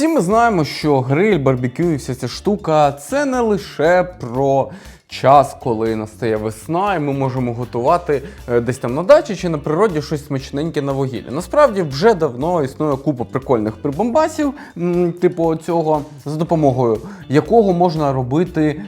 Всі ми знаємо, що гриль, барбекю і вся ця штука це не лише про час, коли настає весна, і ми можемо готувати е, десь там на дачі чи на природі щось смачненьке на вугіллі. Насправді вже давно існує купа прикольних прибамбасів, типу цього, за допомогою якого можна робити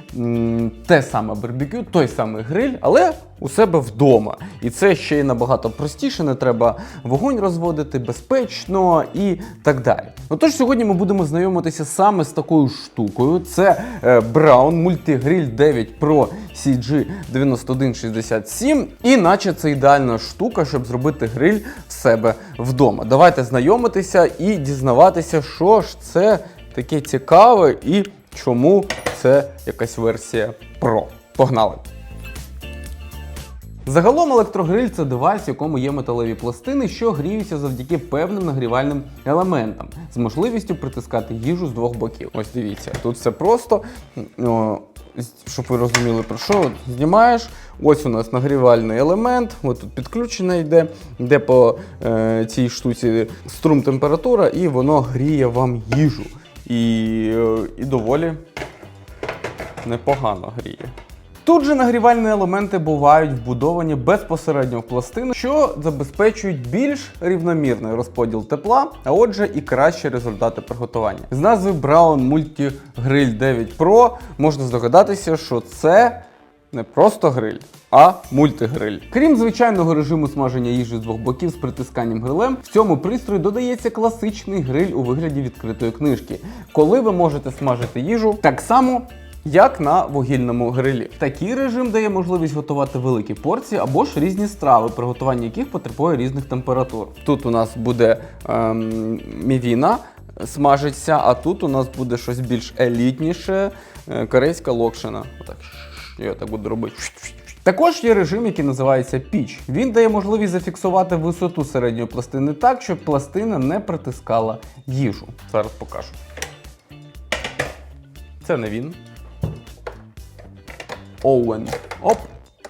те саме барбекю, той самий гриль, але у себе вдома. І це ще й набагато простіше, не треба вогонь розводити безпечно і так далі. Отож, сьогодні ми будемо знайомитися саме з такою штукою. Це Brown Multigrill 9 Pro CG9167. І наче це ідеальна штука, щоб зробити гриль в себе вдома. Давайте знайомитися і дізнаватися, що ж це таке цікаве і чому це якась версія Pro. Погнали! Загалом електрогриль це девайс, в якому є металеві пластини, що гріються завдяки певним нагрівальним елементам з можливістю притискати їжу з двох боків. Ось дивіться, тут все просто. О, щоб ви розуміли про що, знімаєш. Ось у нас нагрівальний елемент, от тут підключення йде, йде по е, цій штуці струм температура, і воно гріє вам їжу. І, е, і доволі непогано гріє. Тут же нагрівальні елементи бувають вбудовані безпосередньо в пластину, що забезпечують більш рівномірний розподіл тепла, а отже і кращі результати приготування. З назви Brown Multi Grill 9 Pro можна здогадатися, що це не просто гриль, а мультигриль. Крім звичайного режиму смаження їжі з двох боків з притисканням грилем, в цьому пристрої додається класичний гриль у вигляді відкритої книжки, коли ви можете смажити їжу так само. Як на вугільному грилі. Такий режим дає можливість готувати великі порції або ж різні страви, приготування яких потребує різних температур. Тут у нас буде ем, мівіна смажиться, а тут у нас буде щось більш елітніше, е, корейська локшина. Отак, я так буду робити. Також є режим, який називається піч. Він дає можливість зафіксувати висоту середньої пластини так, щоб пластина не притискала їжу. Зараз покажу. Це не він. Оуен. Оп.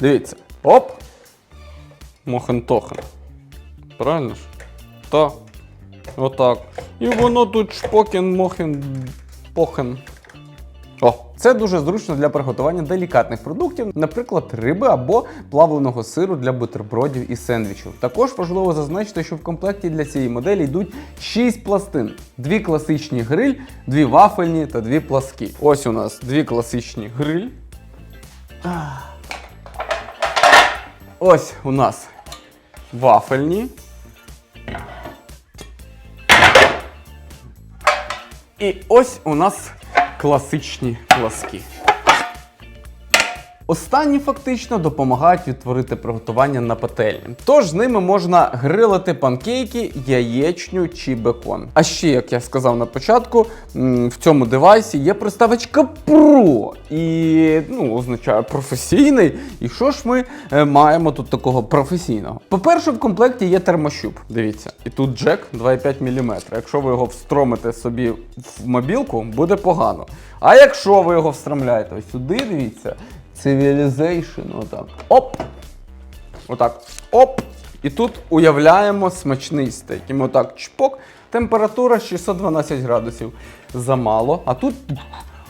Дивіться. Оп. Мохен-тохен. Правильно ж? Та. Отак. І воно тут шпокен, мохен, похен. О, це дуже зручно для приготування делікатних продуктів, наприклад, риби або плавленого сиру для бутербродів і сендвічів. Також важливо зазначити, що в комплекті для цієї моделі йдуть 6 пластин: дві класичні гриль, дві вафельні та дві пласкі. Ось у нас дві класичні гриль. Ось у нас вафельні. І ось у нас класичні пласки. Останні фактично допомагають відтворити приготування на пательні. Тож з ними можна грилити панкейки, яєчню чи бекон. А ще, як я сказав на початку, в цьому девайсі є приставочка Pro. І ну, означає професійний. І що ж ми е, маємо тут такого професійного? По-перше, в комплекті є термощуп. Дивіться, і тут джек 2,5 мм. Якщо ви його встромите собі в мобілку, буде погано. А якщо ви його встромляєте сюди, дивіться. Civilization, отак. Оп! Отак. Оп! І тут уявляємо смачний стейк. Ми отак чпок. Температура 612 градусів. Замало. А тут.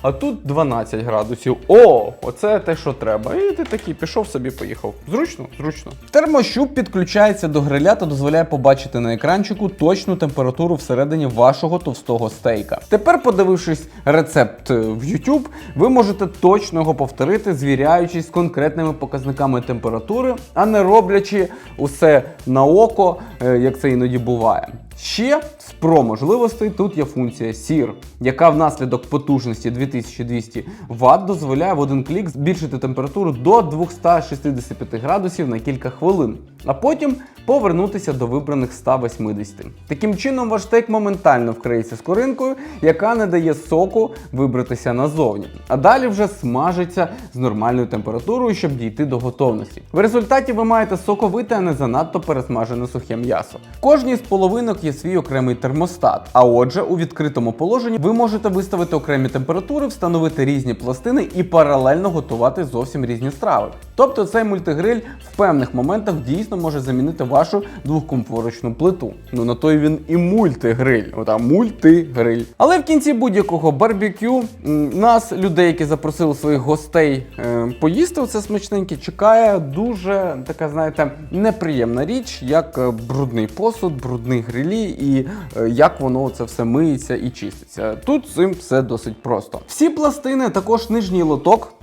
А тут 12 градусів. О, оце те, що треба. І ти такий пішов собі, поїхав. Зручно, зручно. Термощуп підключається до гриля та дозволяє побачити на екранчику точну температуру всередині вашого товстого стейка. Тепер, подивившись рецепт е, в YouTube, ви можете точно його повторити, звіряючись з конкретними показниками температури, а не роблячи усе на око, е, як це іноді буває. Ще з про можливостей тут є функція SIR, яка внаслідок потужності 2200 Вт дозволяє в один клік збільшити температуру до 265 градусів на кілька хвилин, а потім повернутися до вибраних 180. Таким чином, ваш стейк моментально вкриється скоринкою, яка не дає соку вибратися назовні. А далі вже смажиться з нормальною температурою, щоб дійти до готовності. В результаті ви маєте соковите, а не занадто пересмажене сухе м'ясо. Кожній з половинок є свій окремий термостат. А отже, у відкритому положенні ви можете виставити окремі температури, встановити різні пластини і паралельно готувати зовсім різні страви. Тобто цей мультигриль в певних моментах дійсно може замінити вашу двохкомфорочну плиту. Ну на той він і мультигриль. Ота мультигриль. Але в кінці будь-якого барбекю нас, людей, які запросили своїх гостей е, поїсти це смачненьке, чекає дуже така, знаєте, неприємна річ, як е, брудний посуд, брудні грилі і е, як воно це все миється і чиститься. Тут цим все досить просто. Всі пластини, також нижній лоток.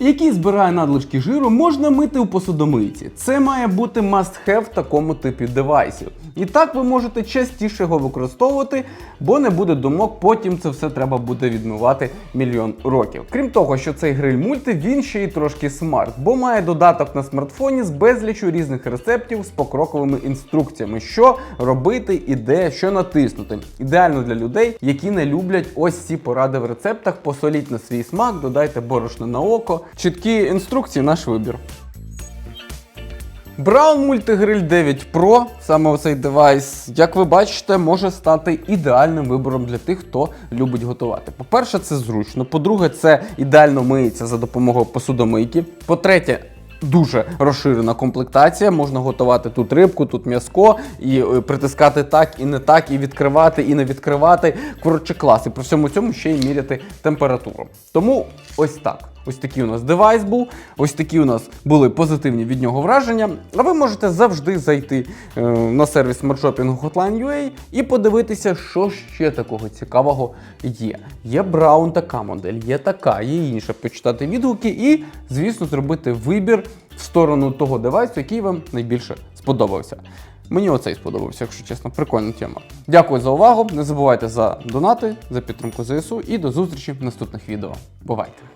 Який збирає надлишки жиру, можна мити у посудомийці. Це має бути must-have в такому типі девайсів. І так ви можете частіше його використовувати, бо не буде думок, потім це все треба буде відмивати мільйон років. Крім того, що цей гриль мульти, він ще й трошки смарт, бо має додаток на смартфоні з безлічю різних рецептів з покроковими інструкціями, що робити і де, що натиснути. Ідеально для людей, які не люблять ось ці поради в рецептах. Посоліть на свій смак, додайте борошно на око. Чіткі інструкції, наш вибір. Brown Multigrill 9 Pro, саме цей девайс, як ви бачите, може стати ідеальним вибором для тих, хто любить готувати. По-перше, це зручно. По-друге, це ідеально миється за допомогою посудомийки. По-третє, Дуже розширена комплектація, можна готувати тут рибку, тут м'яско, і е, притискати так і не так, і відкривати, і не відкривати. Коротше, клас. І при всьому цьому ще й міряти температуру. Тому ось так. Ось такий у нас девайс був, ось такі у нас були позитивні від нього враження. А ви можете завжди зайти е, на сервіс смартшопінгу Hotline.ua і подивитися, що ще такого цікавого є. Є Браун така модель, є така, є інша. Почитати відгуки і, звісно, зробити вибір в сторону того девайсу, який вам найбільше сподобався. Мені оцей сподобався, якщо чесно, прикольна тема. Дякую за увагу. Не забувайте за донати, за підтримку ЗСУ і до зустрічі в наступних відео. Бувайте!